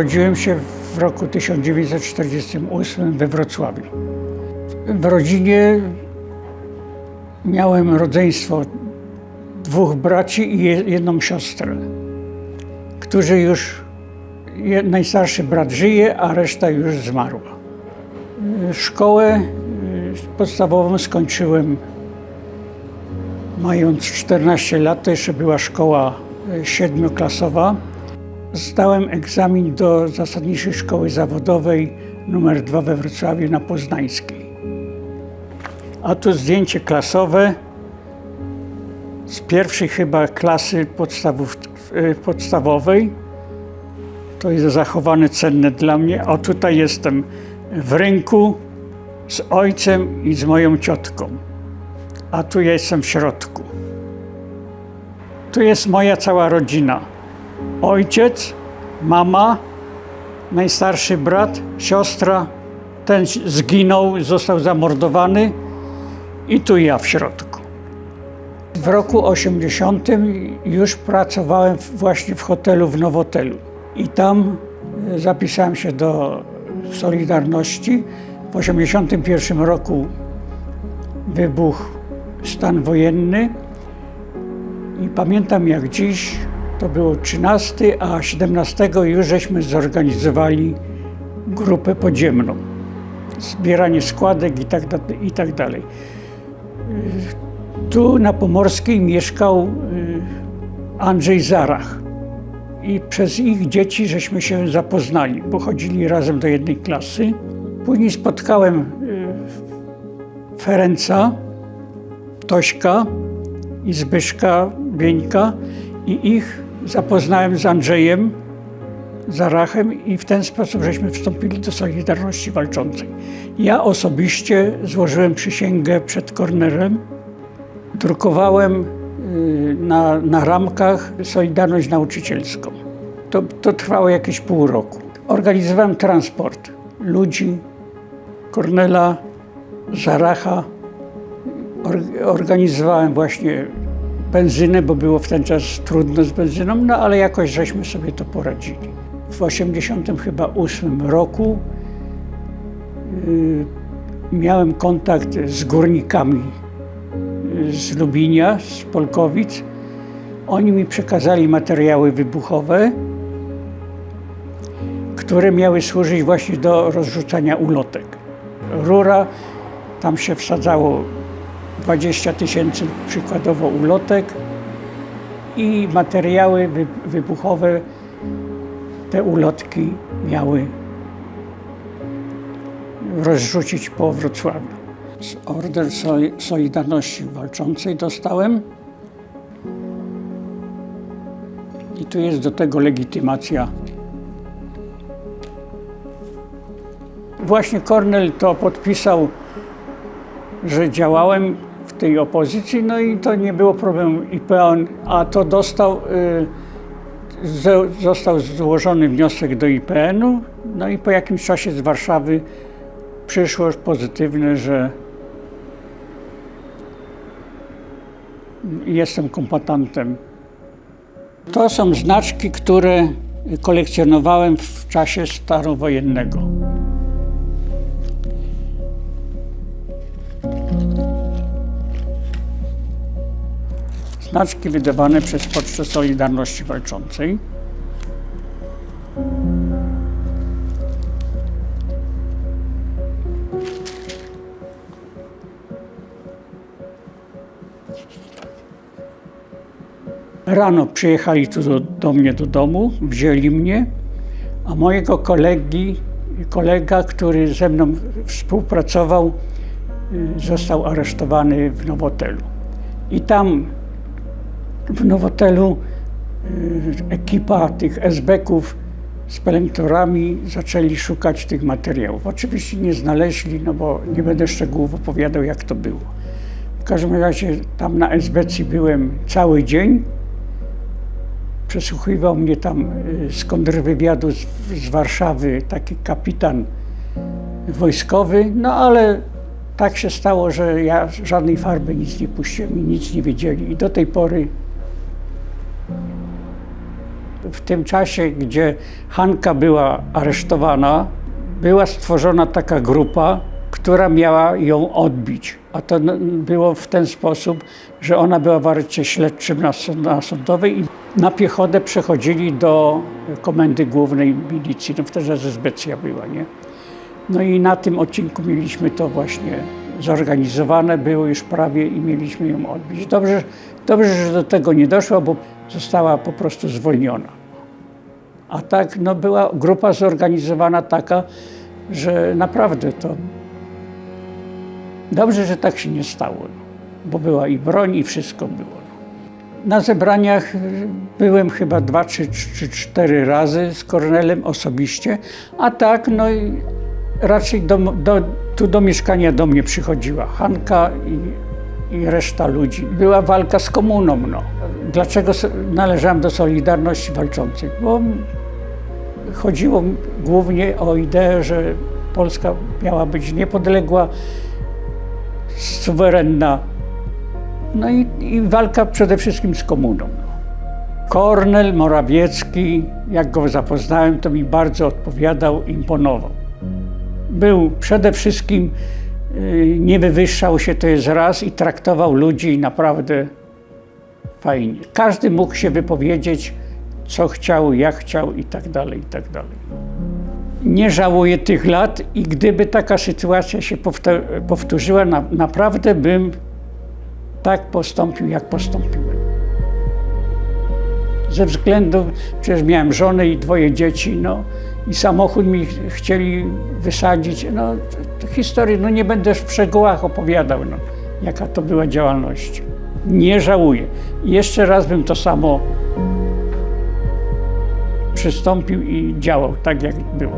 Urodziłem się w roku 1948 we Wrocławiu. W rodzinie miałem rodzeństwo dwóch braci i je- jedną siostrę, którzy już, najstarszy brat żyje, a reszta już zmarła. Szkołę y, podstawową skończyłem mając 14 lat, to jeszcze była szkoła y, siedmioklasowa. Zdałem egzamin do zasadniczej szkoły zawodowej numer 2 we Wrocławiu na Poznańskiej. A tu zdjęcie klasowe z pierwszej chyba klasy podstawów, y, podstawowej. To jest zachowane cenne dla mnie. O tutaj jestem w rynku z ojcem i z moją ciotką. A tu ja jestem w środku. Tu jest moja cała rodzina. Ojciec, mama, najstarszy brat, siostra. Ten zginął, został zamordowany i tu ja w środku. W roku 80 już pracowałem właśnie w hotelu w Nowotelu i tam e, zapisałem się do Solidarności. W 81 roku wybuchł stan wojenny i pamiętam jak dziś, to było 13, a 17 już żeśmy zorganizowali grupę podziemną. Zbieranie składek i tak, i tak dalej. Tu na Pomorskiej mieszkał y, Andrzej Zarach. I przez ich dzieci żeśmy się zapoznali, bo chodzili razem do jednej klasy. Później spotkałem y, Ferenca, Tośka i Zbyszka Bieńka i ich zapoznałem z Andrzejem Zarachem i w ten sposób żeśmy wstąpili do Solidarności Walczącej. Ja osobiście złożyłem przysięgę przed Kornerem, drukowałem y, na, na ramkach Solidarność Nauczycielską. To, to trwało jakieś pół roku. Organizowałem transport ludzi, Kornela, Zaracha. Or, organizowałem właśnie benzynę, bo było w ten czas trudno z benzyną, no ale jakoś żeśmy sobie to poradzili. W 88 chyba roku y, miałem kontakt z górnikami y, z Lubinia, z Polkowic. Oni mi przekazali materiały wybuchowe, które miały służyć właśnie do rozrzucania ulotek. Rura, tam się wsadzało 20 tysięcy przykładowo ulotek i materiały wy, wybuchowe, te ulotki miały rozrzucić po Wrocławiu. Order Soli- Solidarności Walczącej dostałem i tu jest do tego legitymacja. Właśnie Kornel to podpisał że działałem tej opozycji, no i to nie było problemu IPN, a to dostał, y, zo- został złożony wniosek do IPN-u, no i po jakimś czasie z Warszawy przyszło pozytywne, że jestem kompatantem. To są znaczki, które kolekcjonowałem w czasie starowojennego. Znaczki wydawane przez Pocztę Solidarności Walczącej. Rano przyjechali tu do, do mnie do domu, wzięli mnie, a mojego kolegi, kolega, który ze mną współpracował, y, został aresztowany w Nowotelu. I tam w Nowotelu y, ekipa tych SB-ków z pelektorami zaczęli szukać tych materiałów. Oczywiście nie znaleźli, no bo nie będę szczegółów opowiadał, jak to było. W każdym razie tam na SBC byłem cały dzień. Przesłuchiwał mnie tam y, z kontrwywiadu z, z Warszawy taki kapitan wojskowy, no ale tak się stało, że ja żadnej farby nic nie puściłem i nic nie wiedzieli. I do tej pory w tym czasie, gdzie Hanka była aresztowana, była stworzona taka grupa, która miała ją odbić. A to było w ten sposób, że ona była w areszcie śledczym na, na sądowej i na piechotę przechodzili do komendy głównej milicji. No wtedy Zezbecja była, nie? No i na tym odcinku mieliśmy to właśnie zorganizowane, było już prawie i mieliśmy ją odbić. Dobrze, dobrze, że do tego nie doszło, bo została po prostu zwolniona. A tak, no była grupa zorganizowana taka, że naprawdę to dobrze, że tak się nie stało, bo była i broń i wszystko było. Na zebraniach byłem chyba dwa czy, czy cztery razy z Kornelem osobiście, a tak no raczej do, do, tu do mieszkania do mnie przychodziła Hanka i, i reszta ludzi. Była walka z komuną. No. Dlaczego należałem do Solidarności Walczącej? Bo chodziło głównie o ideę, że Polska miała być niepodległa, suwerenna. No i, i walka przede wszystkim z komuną. Kornel Morawiecki, jak go zapoznałem, to mi bardzo odpowiadał, imponował. Był przede wszystkim, nie wywyższał się, to jest raz, i traktował ludzi naprawdę fajnie. Każdy mógł się wypowiedzieć, co chciał, jak chciał i tak dalej, i tak dalej. Nie żałuję tych lat i gdyby taka sytuacja się powtórzyła, na, naprawdę bym tak postąpił, jak postąpiłem. Ze względu, przecież miałem żonę i dwoje dzieci, no i samochód mi ch- chcieli wysadzić. No, to, to historii, no nie będę w szczegółach opowiadał, no, jaka to była działalność. Nie żałuję. Jeszcze raz bym to samo przystąpił i działał tak, jak było.